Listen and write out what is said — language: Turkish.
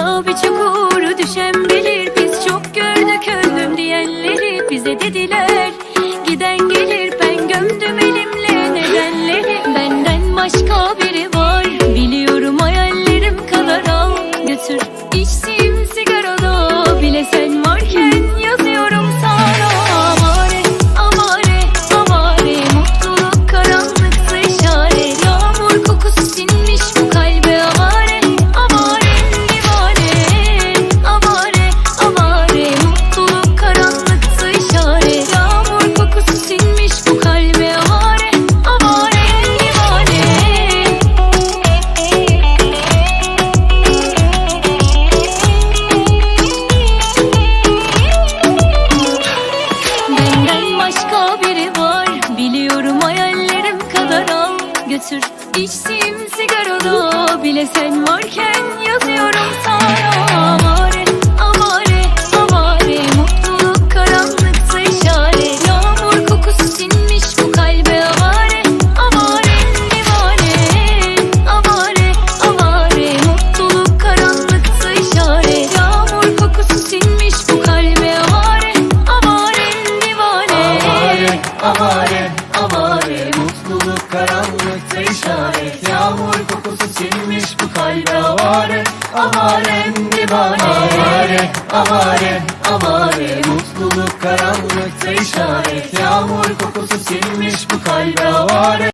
Kara bir çukur düşen bilir. Biz çok gördük öldüm diyenleri. Bize dediler Giden gelir ben gömdüm elimle. Nedenleri? Benden başka Götür. İçtiğim sigarada Bile sen varken yazıyorum sana. Amare, amare, amare Mutluluk karanlıksa işaret Yağmur kokusu sinmiş bu kalbe Amare, amare, divane Amare, amare Mutluluk karanlıksa işaret Yağmur kokusu sinmiş bu kalbe Amare, amare, divane. Amare, amare, amare Mutluluk karanlıkta işaret Yağmur kokusu silmiş bu kalbe avare. Amarem divane Amare, amare, amare Mutluluk karanlıkta işaret Yağmur kokusu silmiş bu kalbe avare